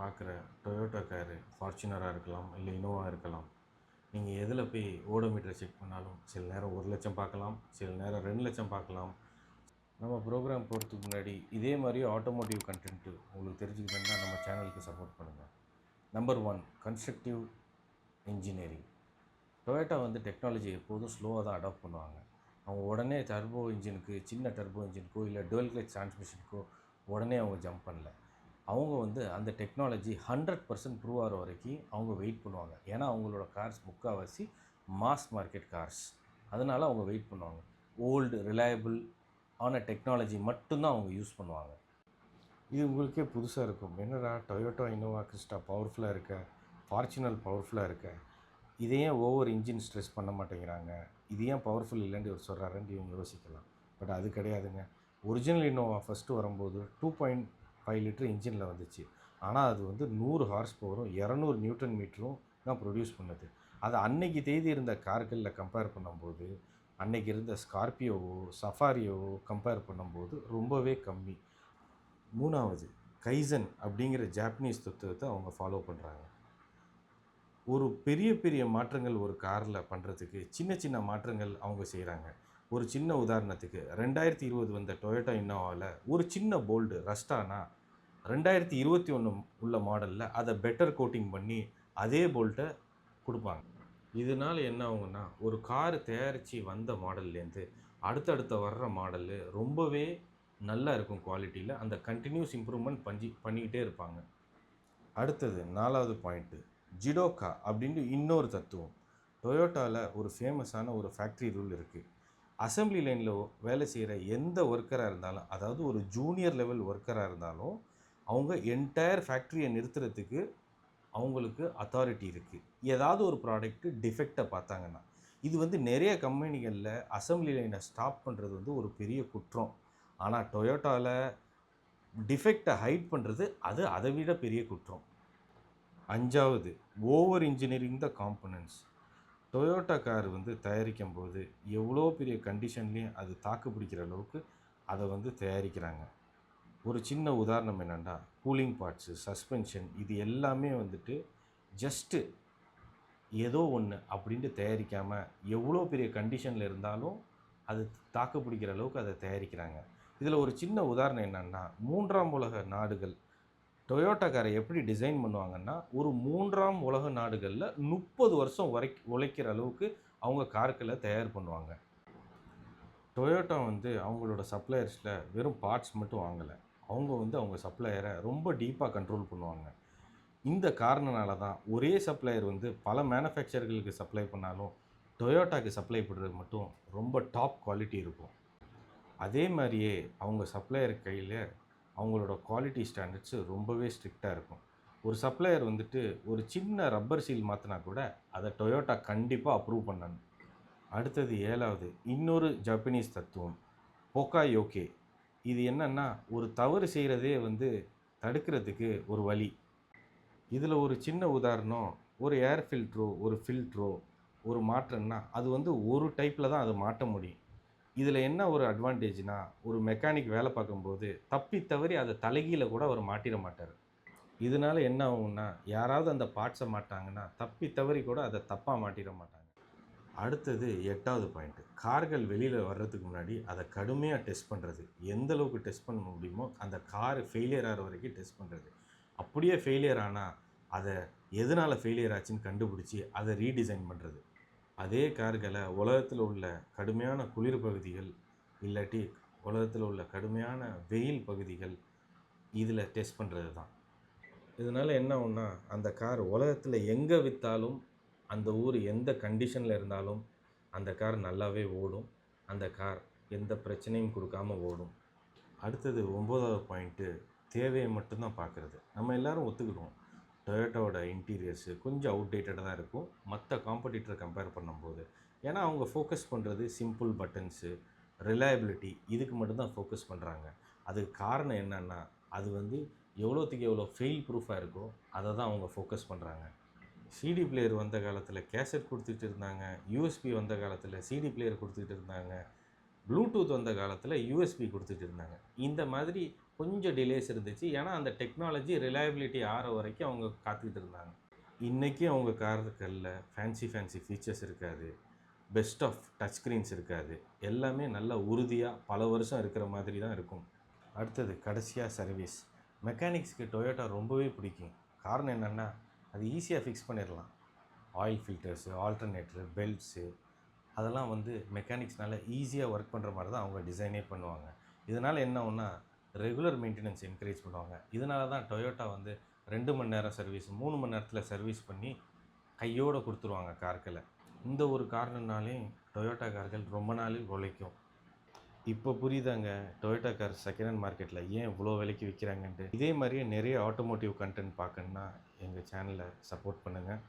பார்க்குற Toyota car ஃபார்ச்சுனராக இருக்கலாம் இல்லை இனோவாக இருக்கலாம். நீங்கள் எதில் போய் ஓடோமீட்டரை செக் பண்ணாலும் சில நேரம் ஒரு லட்சம் பார்க்கலாம் சில நேரம் ரெண்டு லட்சம் பார்க்கலாம். நம்ம ப்ரோக்ராம் போகிறதுக்கு முன்னாடி இதே மாதிரி ஆட்டோமோட்டிவ் கண்டென்ட்டு உங்களுக்கு தெரிஞ்சுக்கணுன்னா நம்ம சேனலுக்கு சப்போர்ட் பண்ணுங்கள் number one constructive engineering Toyota வந்து டெக்னாலஜி எப்போதும் ஸ்லோவாக தான் அடாப்ட் பண்ணுவாங்க. அவங்க உடனே டர்போ இன்ஜினுக்கு சின்ன டர்போ இன்ஜினுக்கோ இல்லை டுவெல் கிளச் டிரான்ஸ்மிஷனுக்கோ உடனே அவங்க ஜம்ப் பண்ணல. அவங்க வந்து அந்த டெக்னாலஜி ஹண்ட்ரட் பர்சன்ட் ப்ரூவ் ஆகிற வரைக்கும் அவங்க வெயிட் பண்ணுவாங்க. ஏன்னா அவங்களோட கார்ஸ் முக்கால்வாசி மாஸ் மார்க்கெட் கார்ஸ் அதனால் அவங்க வெயிட் பண்ணுவாங்க. ஓல்டு ரிலையபிள் ஆன டெக்னாலஜி மட்டும்தான் அவங்க யூஸ் பண்ணுவாங்க. இது உங்களுக்கே புதுசாக இருக்கும். என்னடா டொயோட்டோ இனோவா கிறிஸ்டா பவர்ஃபுல்லாக இருக்க? ஃபார்ச்சுனர் பவர்ஃபுல்லாக இருக்க? இதையே ஓவர் இன்ஜின் ஸ்ட்ரெஸ் பண்ண மாட்டேங்கிறாங்க? இது ஏன் பவர்ஃபுல் இல்லைன்னு இவர் சொல்கிறாருன்னு இவங்க யோசிக்கலாம். பட் அது கிடையாதுங்க. ஒரிஜினல் இனோவா ஃபஸ்ட்டு வரும்போது டூ பாயிண்ட் ஃபைவ் லிட்டர் இன்ஜினில் வந்துச்சு. ஆனால் அது வந்து நூறு ஹார்ஸ் பவரும் இரநூறு நியூட்டன் மீட்டரும் தான் ப்ரொடியூஸ் பண்ணுது. அது அன்னைக்கு தேதி இருந்த கார்களில் கம்பேர் பண்ணும்போது அன்னைக்கு இருந்த ஸ்கார்பியோவோ சஃபாரியோவோ கம்பேர் பண்ணும்போது ரொம்பவே கம்மி. மூணாவது கைசன் அப்படிங்கிற ஜாப்பனீஸ் தத்துவத்தை அவங்க ஃபாலோ பண்ணுறாங்க ஒரு பெரிய பெரிய மாற்றங்கள் ஒரு காரில் பண்ணுறதுக்கு சின்ன சின்ன மாற்றங்கள் அவங்க செய்கிறாங்க ஒரு சின்ன உதாரணத்துக்கு ரெண்டாயிரத்தி இருபது வந்த டொயோட்டா இன்னோவாவில் ஒரு சின்ன போல்டு ரஸ்டானா ரெண்டாயிரத்தி இருபத்தி ஒன்று உள்ள மாடலில் அதை பெட்டர் கோட்டிங் பண்ணி அதே போல்ட்டை கொடுப்பாங்க. இதனால் என்ன ஆகுங்கன்னா ஒரு கார் தயாரித்து வந்த மாடல்லேருந்து அடுத்தடுத்த வர்ற மாடலு ரொம்பவே நல்லா இருக்கும் குவாலிட்டியில் அந்த கண்டினியூஸ் இம்ப்ரூவ்மெண்ட் பஞ்சி பண்ணிக்கிட்டே இருப்பாங்க. அடுத்தது நாலாவது பாயிண்ட்டு ஜிடோகா அப்படின்ட்டு இன்னொரு தத்துவம். டொயோட்டாவில் ஒரு ஃபேமஸான ஒரு ஃபேக்ட்ரி ரூல் இருக்குது அசம்பிளி லைனில் வேலை செய்கிற எந்த ஒர்க்கராக இருந்தாலும் அதாவது ஒரு ஜூனியர் லெவல் ஒர்க்கராக இருந்தாலும் அவங்க என்டையர் ஃபேக்ட்ரியை நிறுத்துறதுக்கு அவங்களுக்கு அத்தாரிட்டி இருக்குது ஏதாவது ஒரு ப்ராடக்ட்டு டிஃபெக்டை பார்த்தாங்கன்னா இது வந்து நிறைய கம்பெனிகளில் அசம்பிளி லைனை ஸ்டாப் பண்ணுறது வந்து ஒரு பெரிய குற்றம். ஆனால் டொயோட்டாவில் டிஃபெக்டை ஹைட் பண்ணுறது அது அதை விட பெரிய குற்றம். அஞ்சாவது over engineering the components Toyota car வந்து தயாரிக்கும் போது எவ்வளோ பெரிய கண்டிஷன்லேயும் அது தாக்கு பிடிக்கிற அளவுக்கு அதை வந்து தயாரிக்கிறாங்க. ஒரு சின்ன உதாரணம் என்னென்னா கூலிங் பார்ட்ஸு சஸ்பென்ஷன் இது எல்லாமே வந்துட்டு ஜஸ்ட்டு ஏதோ ஒன்று அப்படின்ட்டு தயாரிக்காமல் எவ்வளோ பெரிய கண்டிஷனில் இருந்தாலும் அது தாக்கு பிடிக்கிற அளவுக்கு அதை தயாரிக்கிறாங்க. இதில் ஒரு சின்ன உதாரணம் என்னென்னா மூன்றாம் உலக நாடுகள் டொயோட்டா காரை எப்படி டிசைன் பண்ணுவாங்கன்னா ஒரு மூன்றாம் உலக நாடுகளில் முப்பது வருஷம் உரை உழைக்கிற அளவுக்கு அவங்க கார்களை தயார் பண்ணுவாங்க. டொயோட்டா வந்து அவங்களோட சப்ளையர்ஸில் வெறும் பார்ட்ஸ் மட்டும் வாங்கலை. அவங்க வந்து அவங்க சப்ளையரை ரொம்ப டீப்பாக கண்ட்ரோல் பண்ணுவாங்க. இந்த காரணனால தான் ஒரே சப்ளையர் வந்து பல மேனுஃபேக்சர்களுக்கு சப்ளை பண்ணாலும் டொயோட்டாக்கு சப்ளை பண்ணுறது மட்டும் ரொம்ப டாப் குவாலிட்டி இருக்கும். அதே மாதிரியே அவங்க சப்ளையர் கையில் அவங்களோட குவாலிட்டி ஸ்டாண்டர்ட்ஸு ரொம்பவே ஸ்ட்ரிக்டாக இருக்கும். ஒரு சப்ளையர் வந்துட்டு ஒரு சின்ன ரப்பர் சீல் மாற்றினா கூட அதை டொயோட்டா கண்டிப்பாக அப்ரூவ் பண்ணணும். அடுத்தது ஏழாவது இன்னொரு ஜப்பனீஸ் தத்துவம் போக்கா யோகே இது என்னன்னா ஒரு தவறு செய்கிறதே வந்து தடுக்கிறதுக்கு ஒரு வழி. இதில் ஒரு சின்ன உதாரணம் ஒரு ஏர் ஃபில்ட்ரோ ஒரு ஃபில்ட்ரோ ஒரு மாற்றம்னா அது வந்து ஒரு டைப்பில் தான் அதை மாட்ட முடியும். இதில் என்ன ஒரு அட்வான்டேஜ்னா ஒரு மெக்கானிக் வேலை பார்க்கும்போது தப்பி தவறி அதை தலைகீழ கூட அவர் மாட்டிட மாட்டார். இதனால என்ன ஆகும்னா யாராவது அந்த பார்ட்ஸை மாட்டாங்கன்னா தப்பி தவறி கூட அதை தப்பாக மாட்டிட மாட்டாங்க. அடுத்தது எட்டாவது பாயிண்ட்டு கார்கள் வெளியில் வர்றதுக்கு முன்னாடி அதை கடுமையாக டெஸ்ட் பண்ணுறது எந்த அளவுக்கு டெஸ்ட் பண்ண முடியுமோ அந்த கார் ஃபெயிலியர் ஆகிற வரைக்கும் டெஸ்ட் பண்ணுறது அப்படியே ஃபெயிலியர் ஆனால் அதை எதனால் ஃபெயிலியர் ஆச்சுன்னு கண்டுபிடிச்சி அதை ரீடிசைன் பண்ணுறது அதே கார்களை உலகத்தில் உள்ள கடுமையான குளிர் பகுதிகள் இல்லாட்டி உலகத்தில் உள்ள கடுமையான வெயில் பகுதிகள் இதில் டெஸ்ட் பண்ணுறது தான். இதனால் என்ன ஒன்றா அந்த கார் உலகத்தில் எங்கே விற்றாலும் அந்த ஊர் எந்த கண்டிஷனில் இருந்தாலும் அந்த கார் நல்லாவே ஓடும். அந்த கார் எந்த பிரச்சனையும் கொடுக்காம ஓடும். அடுத்தது ஒம்போதாவது பாயிண்ட்டு தேவையை மட்டும்தான் பார்க்குறது. நம்ம எல்லோரும் ஒத்துக்கிடுவோம். டொயோட்டோட இன்டீரியர்ஸு கொஞ்சம் அவுடேட்டடாக தான் இருக்கும். மற்ற காம்படிட்டரை கம்பேர் பண்ணும்போது. ஏன்னா அவங்க ஃபோக்கஸ் பண்ணுறது சிம்பிள் பட்டன்ஸு ரிலையபிலிட்டி இதுக்கு மட்டும்தான் ஃபோக்கஸ் பண்ணுறாங்க அதுக்கு காரணம் என்னென்னா அது வந்து எவ்வளோத்துக்கு எவ்வளோ ஃபெயில் ப்ரூஃபாக இருக்கோ அதை தான் அவங்க ஃபோக்கஸ் பண்ணுறாங்க சிடி பிளேயர் வந்த காலத்தில் கேசட் கொடுத்துட்டு இருந்தாங்க. யூஎஸ்பி வந்த காலத்தில் சிடி பிளேயர் கொடுத்துட்டு இருந்தாங்க. ப்ளூடூத் வந்த காலத்தில் யூஎஸ்பி கொடுத்துட்டு இருந்தாங்க. இந்த மாதிரி கொஞ்சம் டிலேஸ் இருந்துச்சு. ஏன்னா அந்த டெக்னாலஜி ரிலையபிலிட்டி ஆகிற வரைக்கும் அவங்க காத்துக்கிட்டு இருந்தாங்க. இன்றைக்கும் அவங்க கார்களுக்குள்ள ஃபேன்சி ஃபேன்சி ஃபீச்சர்ஸ் இருக்காது. பெஸ்ட் ஆஃப் டச் ஸ்க்ரீன்ஸ் இருக்காது. எல்லாமே நல்ல உறுதியாக பல வருஷம் இருக்கிற மாதிரி தான் இருக்கும். அடுத்தது கடைசியாக சர்வீஸ் மெக்கானிக்ஸ்க்கு டொயோட்டா ரொம்பவே பிடிக்கும். காரணம் என்னென்னா அது ஈஸியாக ஃபிக்ஸ் பண்ணிடலாம். ஆயில் ஃபில்டர்ஸு ஆல்டர்னேட்டரு பெல்ட்ஸு அதெல்லாம் வந்து மெக்கானிக்ஸ்னால ஈஸியாக ஒர்க் பண்ணுற மாதிரி தான் அவங்க டிசைனே பண்ணுவாங்க. இதனால் என்ன ஒன்றா ரெகுலர் மெயின்டெனன்ஸ் என்கரேஜ் பண்ணுவாங்க. இதனால தான் டொயோட்டா வந்து ரெண்டு மணி நேரம் சர்வீஸ் மூணு மணி நேரத்தில் சர்வீஸ் பண்ணி கையோடு கொடுத்துருவாங்க கார்களை இந்த ஒரு காரணம்னாலேயும் டொயோட்டா கார்கள் ரொம்ப நாளில் உழைக்கும். இப்போ புரியுதாங்க? டொயோட்டா கார் செகண்ட் ஹேண்ட் மார்க்கெட்டில் ஏன் இவ்வளோ விலைக்கு விற்கிறாங்கன்ட்டு இதே மாதிரியே நிறைய ஆட்டோமோட்டிவ் கண்டென்ட் பார்க்கணுன்னா எங்கள் சேனலை சப்போர்ட் பண்ணுங்கள்